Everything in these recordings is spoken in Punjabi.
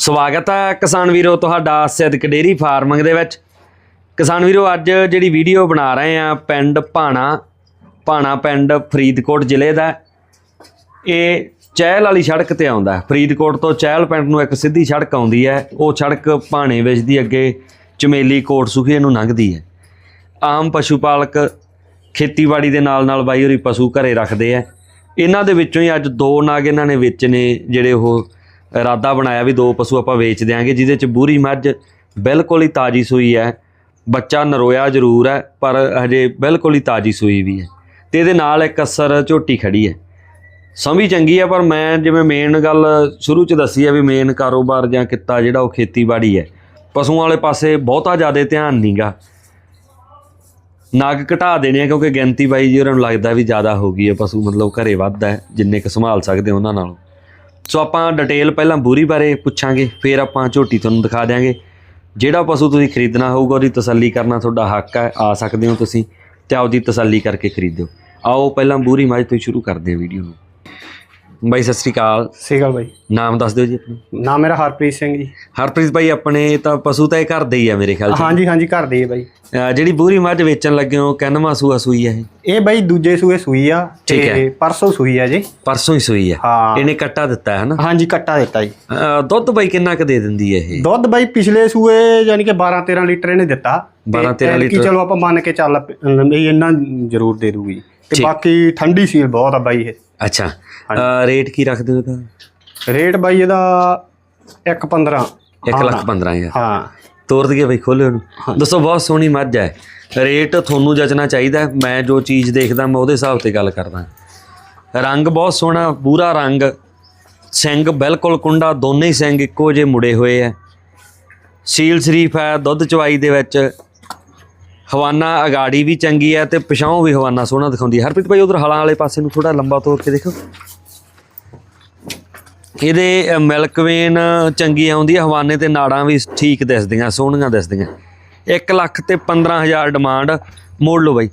ਸਵਾਗਤ ਹੈ ਕਿਸਾਨ ਵੀਰੋ ਤੁਹਾਡਾ ਸਿੱਧਕ ਡੇਰੀ ਫਾਰਮਿੰਗ ਦੇ ਵਿੱਚ। ਕਿਸਾਨ ਵੀਰੋ, ਅੱਜ ਜਿਹੜੀ ਵੀਡੀਓ ਬਣਾ ਰਹੇ ਆ ਪਿੰਡ ਭਾਣਾ ਭਾਣਾ ਪਿੰਡ ਫਰੀਦਕੋਟ ਜ਼ਿਲ੍ਹੇ ਦਾ। ਇਹ ਚਹਿਲ ਵਾਲੀ ਸੜਕ ਤੇ ਆਉਂਦਾ ਫਰੀਦਕੋਟ ਤੋਂ ਚਹਿਲ ਪਿੰਡ ਨੂੰ ਇੱਕ ਸਿੱਧੀ ਸੜਕ ਆਉਂਦੀ ਹੈ। ਉਹ ਸੜਕ ਭਾਣੇ ਵਿੱਚ ਦੀ ਅੱਗੇ ਚਮੇਲੀ ਕੋਟ ਸੁਖੀ ਨੂੰ ਲੰਘਦੀ ਹੈ। ਆਮ ਪਸ਼ੂ ਪਾਲਕ ਖੇਤੀਬਾੜੀ ਦੇ ਨਾਲ ਨਾਲ ਬਾਈ ਹੋਰੀ ਪਸ਼ੂ ਘਰੇ ਰੱਖਦੇ ਆ। ਇਹਨਾਂ ਦੇ ਵਿੱਚੋਂ ਹੀ ਅੱਜ ਦੋ ਨਾਗ ਇਹਨਾਂ ਨੇ ਵੇਚ ਨੇ, ਜਿਹੜੇ ਉਹ ਇਰਾਦਾ ਬਣਾਇਆ ਵੀ ਦੋ ਪਸ਼ੂ ਆਪਾਂ ਵੇਚ ਦਿਆਂਗੇ, ਜਿਹਦੇ ਚ ਬੂਰੀ ਮੱਝ ਬਿਲਕੁਲ ਹੀ ਤਾਜੀ ਸੂਈ ਹੈ। ਬੱਚਾ ਨਰੋਇਆ ਜ਼ਰੂਰ ਹੈ, ਪਰ ਹਜੇ ਬਿਲਕੁਲ ਹੀ ਤਾਜੀ ਸੂਈ ਵੀ ਹੈ। ਤੇ ਇਹਦੇ ਨਾਲ ਇੱਕ ਅਸਰ ਝੋਟੀ ਖੜੀ ਹੈ। ਸਮਝ ਚੰਗੀ ਹੈ, ਪਰ ਮੈਂ ਜਿਵੇਂ ਮੇਨ ਗੱਲ ਸ਼ੁਰੂ ਚ ਦੱਸੀ ਹੈ ਵੀ ਮੇਨ ਕਾਰੋਬਾਰ ਜਾਂ ਕਿੱਤਾ ਜਿਹੜਾ ਉਹ ਖੇਤੀਬਾੜੀ ਹੈ। ਪਸ਼ੂਆਂ ਵਾਲੇ ਪਾਸੇ ਬਹੁਤਾ ਜ਼ਿਆਦਾ ਧਿਆਨ ਨਹੀਂਗਾ ਨਗ ਘਟਾ ਦੇਣੇ ਆ, ਕਿਉਂਕਿ ਗਿਣਤੀ ਬਾਈ ਜੀ ਉਹਨਾਂ ਨੂੰ ਲੱਗਦਾ ਵੀ ਜ਼ਿਆਦਾ ਹੋ ਗਈ ਹੈ ਪਸ਼ੂ, ਮਤਲਬ ਘਰੇ ਵੱਧਦਾ ਜਿੰਨੇ ਕੁ ਸੰਭਾਲ ਸਕਦੇ ਉਹਨਾਂ ਨਾਲੋਂ। ਸੋ ਆਪਾਂ ਡਿਟੇਲ ਪਹਿਲਾਂ ਬੂਰੀ ਬਾਰੇ ਪੁੱਛਾਂਗੇ ਫਿਰ ਆਪਾਂ ਝੋਟੀ ਤੁਹਾਨੂੰ ਦਿਖਾ ਦਿਆਂਗੇ। ਜਿਹੜਾ ਪਸ਼ੂ ਤੁਸੀਂ ਖਰੀਦਣਾ ਹੋਊਗਾ ਉਹਦੀ ਤਸੱਲੀ ਕਰਨਾ ਤੁਹਾਡਾ ਹੱਕ ਹੈ ਆ ਸਕਦੇ ਹੋ ਤੁਸੀਂ ਤੇ ਆਪਦੀ ਤਸੱਲੀ ਕਰਕੇ ਖਰੀਦਿਓ। ਆਓ ਪਹਿਲਾਂ ਬੂਰੀ ਮੱਝ ਤੋਂ ਸ਼ੁਰੂ ਕਰਦੇ ਹਾਂ ਵੀਡੀਓ ਨੂੰ। ਬਾਈ ਸਤਿ ਸ੍ਰੀ ਅਕਾਲ। ਸੀਗਲ ਬਾਈ। ਨਾਮ ਦੱਸ ਦਿਓ ਜੀ ਆਪਣਾ। ਨਾਮ ਮੇਰਾ ਹਰਪ੍ਰੀਤ ਸਿੰਘ ਜੀ। ਹਰਪ੍ਰੀਤ ਬਾਈ ਆਪਣੇ ਤਾਂ ਪਸ਼ੂ ਤਾਂ ਇਹ ਘਰ ਦੇ ਹੀ ਆ ਮੇਰੇ ਖਿਆਲ ਚ। ਹਾਂਜੀ ਹਾਂਜੀ ਘਰ ਦੀ ਹੈ ਬਾਈ। ਅਹ ਜਿਹੜੀ ਬੂਰੀ ਮੱਝ ਵੇਚਣ ਲੱਗੇ ਹੋ ਕਿੰਨਵਾਂ ਸੂਆ ਸੂਈ ਹੈ ਇਹ? ਇਹ ਬਾਈ ਦੂਜੇ ਸੂਏ ਸੂਈ ਆ ਠੀਕ ਹੈ। ਪਰਸੋਂ ਸੂਈ ਆ ਜੀ। ਪਰਸੋਂ ਹੀ ਸੂਈ ਹੈ ਹਾਂ। ਇਹਨੇ ਕੱਟਾ ਦਿੱਤਾ ਹੈ ਨਾ? ਹਾਂਜੀ ਕੱਟਾ ਦਿੱਤਾ ਜੀ। ਅਹ ਦੁੱਧ ਬਾਈ ਕਿੰਨਾ ਕੁ ਦੇ ਦਿੰਦੀ ਹੈ ਇਹ? ਦੁੱਧ ਬਾਈ ਪਿਛਲੇ ਸੂਏ ਯਾਨੀ ਕਿ 12 13 ਲੀਟਰ ਇਹਨੇ ਦਿੱਤਾ। 12 13 ਤੇ ਐਤਕੀ ਲੀਟਰ। ਚਲੋ ਆਪਾਂ ਮੰਨ ਕੇ ਚੱਲ ਵੀ ਇੰਨਾ ਜ਼ਰੂਰ ਦੇ ਦੂਗੀ। ਤੇ। ਬਾਕੀ ਠੰਡੀ ਸੀਲ ਬਹੁਤ ਆ ਬਾਈ ਇਹ। ਅੱਛਾ। ਅਹ ਰੇਟ ਕੀ ਰੱਖਦੇ ਹੋ ਇਹਦਾ? ਰੇਟ ਬਾਈ ਇਹਦਾ 1.15 1 ਲੱਖ 15000 ਹਾਂ। ਤੋਰ ਦਈਏ ਬਈ ਖੋਲੇ ਉਹਨੂੰ ਦੱਸੋ ਬਹੁਤ ਸੋਹਣੀ ਮੱਝ ਹੈ। ਰੇਟ ਤੁਹਾਨੂੰ ਜਚਣਾ ਚਾਹੀਦਾ। ਮੈਂ ਜੋ ਚੀਜ਼ ਦੇਖਦਾ ਮੈਂ ਉਹਦੇ ਹਿਸਾਬ ਤੇ ਗੱਲ ਕਰਦਾ। ਰੰਗ ਬਹੁਤ ਸੋਹਣਾ ਪੂਰਾ ਰੰਗ। ਸਿੰਘ ਬਿਲਕੁਲ ਕੁੰਡਾ ਦੋਨੇ ਹੀ ਸਿੰਘ ਇੱਕੋ ਜਿਹੇ ਮੁੜੇ ਹੋਏ ਹੈ। ਸੀਲ ਸ਼ਰੀਫ ਹੈ ਦੁੱਧ ਚਵਾਈ ਦੇ ਵਿੱਚ। ਹਵਾਨਾ ਅਗਾੜੀ ਵੀ ਚੰਗੀ ਹੈ ਤੇ ਪਿਛਾਉਂ ਵੀ ਹਵਾਨਾ ਸੋਹਣਾ ਦਿਖਾਉਂਦੀ ਹੈ। ਹਰਪ੍ਰੀਤ ਭਾਈ ਉਧਰ ਹਲਾਂ ਵਾਲੇ ਪਾਸੇ ਨੂੰ ਥੋੜਾ ਲੰਬਾ ਤੋਰ ਕੇ ਦੇਖੋ। ਇਹਦੇ ਮਿਲਕਵੇਨ ਚੰਗੀ ਆਉਂਦੀ ਹੈ ਹਵਾਨੇ ਤੇ ਨਾੜਾਂ ਵੀ ਠੀਕ ਦਿਸਦੀਆਂ, ਸੋਹਣੀਆਂ ਦਿਸਦੀਆਂ। 1 ਲੱਖ ਤੇ 15000 ਡਿਮਾਂਡ ਮੋੜ ਲਓ ਬਾਈ,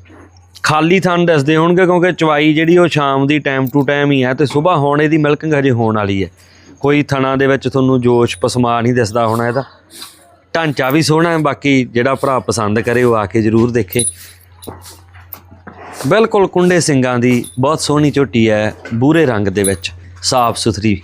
ਖਾਲੀ ਥਣ ਦੱਸਦੇ ਹੋਣਗੇ ਕਿਉਂਕਿ ਚਵਾਈ ਜਿਹੜੀ ਉਹ ਸ਼ਾਮ ਦੀ ਟਾਈਮ ਟੂ ਟਾਈਮ ਹੀ ਹੈ ਤੇ ਸਵੇਰ ਹੋਣ ਇਹਦੀ ਮਿਲਕਿੰਗ ਹਜੇ ਹੋਣ ਵਾਲੀ ਹੈ ਕੋਈ ਥਣਾ ਦੇ ਵਿੱਚ ਤੁਹਾਨੂੰ ਜੋਸ਼ ਪਸਮਾ ਨਹੀਂ ਦਿਸਦਾ ਹੋਣਾ ਇਹਦਾ। ਢਾਂਚਾ ਵੀ ਸੋਹਣਾ ਹੈ, ਬਾਕੀ ਜਿਹੜਾ ਭਰਾ ਪਸੰਦ ਕਰੇ ਉਹ ਆ ਕੇ ਜ਼ਰੂਰ ਦੇਖੇ। ਬਿਲਕੁਲ ਕੁੰਡੇ ਸਿੰਘਾਂ ਦੀ ਬਹੁਤ ਸੋਹਣੀ ਝੋਟੀ ਹੈ, ਬੂਰੇ ਰੰਗ ਦੇ ਵਿੱਚ, ਸਾਫ਼ ਸੁਥਰੀ।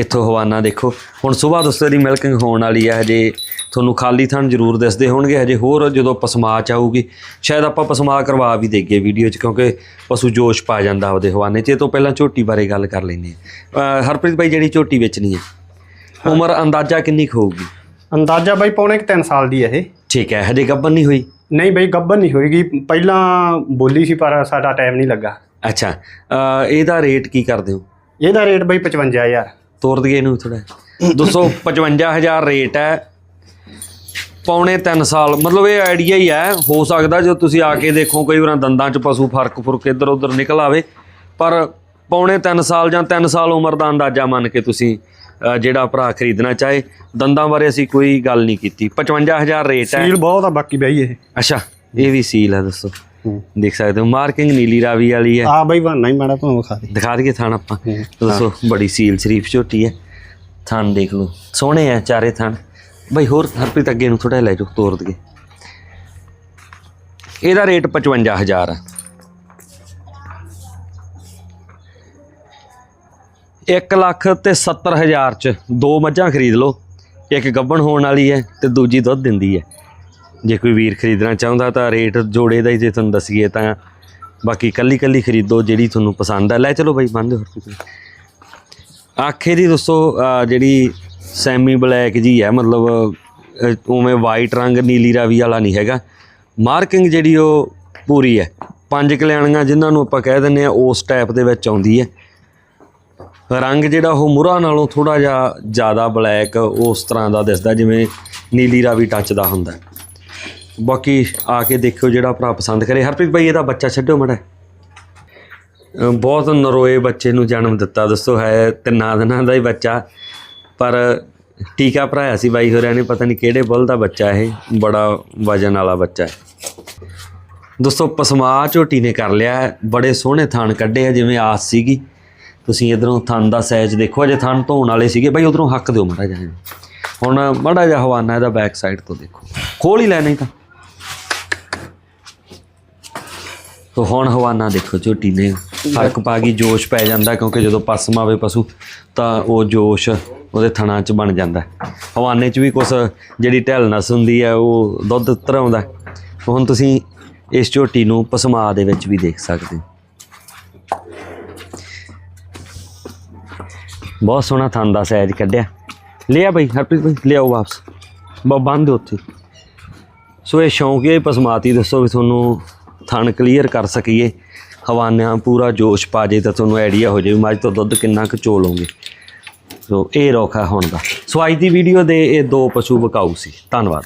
ਇੱਥੋਂ ਹਵਾਨਾ ਦੇਖੋ। ਹੁਣ ਸਵੇਰ ਦੋਸਤੋ ਦੀ ਮਿਲਕਿੰਗ ਹੋਣ ਵਾਲੀ ਹੈ ਹਜੇ ਤੁਹਾਨੂੰ ਖਾਲੀ ਥਣ ਜ਼ਰੂਰ ਦਿਸਦੇ ਹੋਣਗੇ ਹਜੇ ਹੋਰ ਜਦੋਂ ਪਸਮਾ ਚ ਆਊਗੀ ਸ਼ਾਇਦ ਆਪਾਂ ਪਸਮਾ ਕਰਵਾ ਵੀ ਦੇਈਏ ਵੀਡੀਓ 'ਚ ਕਿਉਂਕਿ ਪਸ਼ੂ ਜੋਸ਼ ਪਾ ਜਾਂਦਾ ਉਹਦੇ ਹਵਾਨੇ 'ਚ। ਇਹ ਤੋਂ ਪਹਿਲਾਂ ਝੋਟੀ ਬਾਰੇ ਗੱਲ ਕਰ ਲੈਂਦੇ ਹਾਂ। ਹਰਪ੍ਰੀਤ ਭਾਈ ਜਿਹੜੀ ਝੋਟੀ ਵੇਚਣੀ ਹੈ ਉਮਰ ਅੰਦਾਜ਼ਾ ਕਿੰਨੀ ਕੁ ਹੋਊਗੀ? ਅੰਦਾਜ਼ਾ ਬਾਈ ਪੌਣੇ 3 ਸਾਲ ਦੀ ਹੈ ਇਹ। ਠੀਕ ਹੈ ਹਜੇ ਗੱਬਨ ਨਹੀਂ ਹੋਈ? ਨਹੀਂ ਬਾਈ ਗੱਬਨ ਨਹੀਂ ਹੋਏਗੀ। ਪਹਿਲਾਂ ਬੋਲੀ ਸੀ ਪਰ ਸਾਡਾ ਟਾਈਮ ਨਹੀਂ ਲੱਗਾ। ਅੱਛਾ। ਇਹਦਾ ਰੇਟ ਕੀ ਕਰਦੇ ਹੋ? ਇਹਦਾ ਰੇਟ ਬਾਈ 55000 ਤੋਰ ਦਈਏ ਇਹਨੂੰ ਥੋੜਾ 255000 ਰੇਟ ਹੈ। ਪੌਣੇ 3 ਸਾਲ ਮਤਲਬ ਇਹ ਆਈਡੀਆ ਹੀ ਹੈ ਹੋ ਸਕਦਾ ਜੇ ਤੁਸੀਂ ਆ ਕੇ ਦੇਖੋ ਕਈ ਵਾਰ ਦੰਦਾਂ 'ਚ ਪਸ਼ੂ ਫ਼ਰਕ ਫੁਰਕ ਇੱਧਰ ਉੱਧਰ ਨਿਕਲ ਆਵੇ ਪਰ ਪੌਣੇ 3 ਸਾਲ ਜਾਂ 3 ਸਾਲ ਉਮਰ ਦਾ ਅੰਦਾਜ਼ਾ ਮੰਨ ਕੇ ਤੁਸੀਂ ਜਿਹੜਾ ਭਰਾ ਖਰੀਦਣਾ ਚਾਹੇ ਦੰਦਾਂ ਬਾਰੇ ਅਸੀਂ ਕੋਈ ਗੱਲ ਨਹੀਂ ਕੀਤੀ। 55000 ਰੇਟ ਹੈ। ਸੀਲ ਬਹੁਤ ਆ ਬਾਕੀ ਬਾਈ ਇਹ। ਅੱਛਾ ਇਹ ਵੀ ਸੀਲ ਹੈ ਦੱਸੋ। ਦੇਖ ਸਕਦੇ ਹੋ ਮਾਰਕਿੰਗ ਨੀਲੀ ਰਾਵੀ ਵਾਲੀ ਹੈ। ਆ ਬਾਈ ਬਹਾਨਾ ਹੀ ਮਾੜਾ ਤੁਹਾਨੂੰ ਵਿਖਾ ਦੇ। ਦਿਖਾ ਦਈਏ ਥਣ ਆਪਾਂ। ਦੱਸੋ ਬੜੀ ਸੀਲ ਸ਼ਰੀਫ ਝੋਟੀ ਹੈ। ਥਣ ਦੇਖ ਲਓ ਸੋਹਣੇ ਆ ਚਾਰੇ ਥਣ। ਬਈ ਹੋਰ ਹਰਪ੍ਰੀਤ ਅੱਗੇ ਨੂੰ ਥੋੜਾ ਲੈ ਜਾਓ ਤੋਰ ਦਈਏ। ਇਹਦਾ ਰੇਟ 55000 ਹੈ 1 ਲੱਖ ਤੇ 70000 ਚ ਦੋ ਮੱਝਾਂ ਖਰੀਦ ਲਓ। ਇੱਕ ਗੱਬਣ ਹੋਣ ਵਾਲੀ ਹੈ ਤੇ ਦੂਜੀ ਦੁੱਧ ਦਿੰਦੀ ਹੈ। ਜੇ ਕੋਈ ਵੀਰ ਖਰੀਦਣਾ ਚਾਹੁੰਦਾ ਤਾਂ ਰੇਟ ਜੋੜੇ ਦਾ ਹੀ ਜੇ ਤੁਹਾਨੂੰ ਦੱਸੀਏ ਤਾਂ ਬਾਕੀ ਕੱਲੀ ਕੱਲੀ ਖਰੀਦੋ ਜਿਹੜੀ ਤੁਹਾਨੂੰ ਪਸੰਦ ਹੈ ਲੈ ਚਲੋ ਬਾਈ ਬੰਦ ਹੋਰ ਕੋਈ ਆਖੇ ਦੀ ਦੋਸਤੋ ਜਿਹੜੀ ਸੈਮੀ ਬਲੈਕ ਜੀ ਹੈ ਮਤਲਬ ਉਵੇਂ ਵਾਈਟ ਰੰਗ ਨੀਲੀ ਰਾਵੀ ਵਾਲਾ ਨਹੀਂ ਹੈਗਾ। ਮਾਰਕਿੰਗ ਜਿਹੜੀ ਉਹ ਪੂਰੀ ਹੈ। ਪੰਜ ਕਲਿਆਣੀਆਂ ਜਿਨ੍ਹਾਂ ਨੂੰ ਆਪਾਂ ਕਹਿ ਦਿੰਦੇ ਆ ਉਸ ਟਾਈਪ ਦੇ ਵਿੱਚ ਆਉਂਦੀ ਹੈ। ਰੰਗ ਜਿਹੜਾ ਉਹ ਮੁਰਾ ਨਾਲੋਂ ਥੋੜਾ ਜਿਹਾ ਜ਼ਿਆਦਾ ਬਲੈਕ ਉਸ ਤਰ੍ਹਾਂ ਦਾ ਦਿਸਦਾ, ਜਿਵੇਂ ਨੀਲੀ ਰਾਵੀ ਟੱਚ ਦਾ ਹੁੰਦਾ। ਬਾਕੀ ਆ ਕੇ ਦੇਖਿਓ ਜਿਹੜਾ ਭਰਾ ਪਸੰਦ ਕਰੇ। ਹਰਪ੍ਰੀਤ ਭਾਈ ਇਹਦਾ ਬੱਚਾ ਛੱਡਿਓ ਮੜਾ ਬਹੁਤ ਨਰੋਏ ਬੱਚੇ ਨੂੰ ਜਨਮ ਦਿੱਤਾ। ਦੋਸਤੋ ਹੈ ਤਿੰਨਾਂ ਦਿਨਾਂ ਦਾ ਹੀ ਬੱਚਾ। ਪਰ ਟੀਕਾ ਭਰਾਇਆ ਸੀ ਬਾਈ ਹੋਰਿਆਂ ਨੇ। ਪਤਾ ਨਹੀਂ ਕਿਹੜੇ ਬੁੱਲ ਦਾ ਬੱਚਾ ਇਹ। ਬੜਾ ਵਜਨ ਵਾਲਾ ਬੱਚਾ ਹੈ। ਦੋਸਤੋ ਪਸਮਾ ਝੋਟੀ ਨੇ ਕਰ ਲਿਆ। ਬੜੇ ਸੋਹਣੇ ਥਾਨ ਕੱਢੇ ਆ, ਜਿਵੇਂ ਆਸ ਸੀਗੀ। ਤੁਸੀਂ ਇਧਰੋਂ ਥਣ ਦਾ ਸਾਈਜ਼ ਦੇਖੋ। ਅਜੇ ਥਣ ਧੋਣ ਵਾਲੇ ਸੀਗੇ। ਬਾਈ, ਉਧਰੋਂ ਹੱਕ ਦਿਓ ਮਾੜਾ ਜਿਹਾ। ਹੁਣ ਮਾੜਾ ਜਿਹਾ ਹਵਾਨਾ ਇਹਦਾ ਬੈਕ ਸਾਈਡ ਤੋਂ ਦੇਖੋ। ਖੋਲ ਹੀ ਲੈ ਨਹੀਂ ਤਾਂ। ਤੋ ਹੁਣ ਹਵਾਨਾ ਦੇਖੋ ਝੋਟੀ ਨੇ ਫ਼ਰਕ ਪਾ ਗਈ ਜੋਸ਼ ਪੈ ਜਾਂਦਾ ਕਿਉਂਕਿ ਜਦੋਂ ਪਸਮ ਆਵੇ ਪਸ਼ੂ ਤਾਂ ਉਹ ਜੋਸ਼ ਉਹਦੇ ਥਣਾਂ 'ਚ ਬਣ ਜਾਂਦਾ। ਹਵਾਨੇ 'ਚ ਵੀ ਕੁਛ ਜਿਹੜੀ ਢੈਲਨਸ ਹੁੰਦੀ ਹੈ, ਉਹ ਦੁੱਧ ਉਤਰ ਹੁਣ ਤੁਸੀਂ ਇਸ ਝੋਟੀ ਨੂੰ ਪਸਮਾ ਦੇ ਵਿੱਚ ਵੀ ਦੇਖ ਸਕਦੇ ਹੋ। ਬਹੁਤ ਸੋਹਣਾ ਥਣ ਦਾ ਸਾਈਜ਼ ਕੱਢਿਆ। ਲਿਆ ਬਈ, ਹਰਪ੍ਰੀਤ ਬਈ, ਲਿਆਓ ਵਾਪਸ। ਬਾ ਬੰਦ ਦਿਓ ਉੱਥੇ। ਸੋ ਇਹ ਸ਼ੌਂਕ ਇਹ ਪਸਮਾਤੀ ਦੱਸੋ ਵੀ ਤੁਹਾਨੂੰ ਥਣ ਕਲੀਅਰ ਕਰ ਸਕੀਏ। ਹਵਾਨਿਆਂ ਪੂਰਾ ਜੋਸ਼ ਪਾ ਜੇ ਤਾਂ ਤੁਹਾਨੂੰ ਆਈਡੀਆ ਹੋ ਜਾਵੇ ਮੱਝ ਤੋਂ ਦੁੱਧ ਕਿੰਨਾ ਕੁ ਚੋਲੋਗੇ ਸੋ ਇਹ ਰੋਖਾ ਹੁਣ ਦਾ। ਸੋ ਅੱਜ ਦੀ ਵੀਡੀਓ ਦੇ ਇਹ ਦੋ ਪਸ਼ੂ ਵਿਕਾਊ ਸੀ। ਧੰਨਵਾਦ।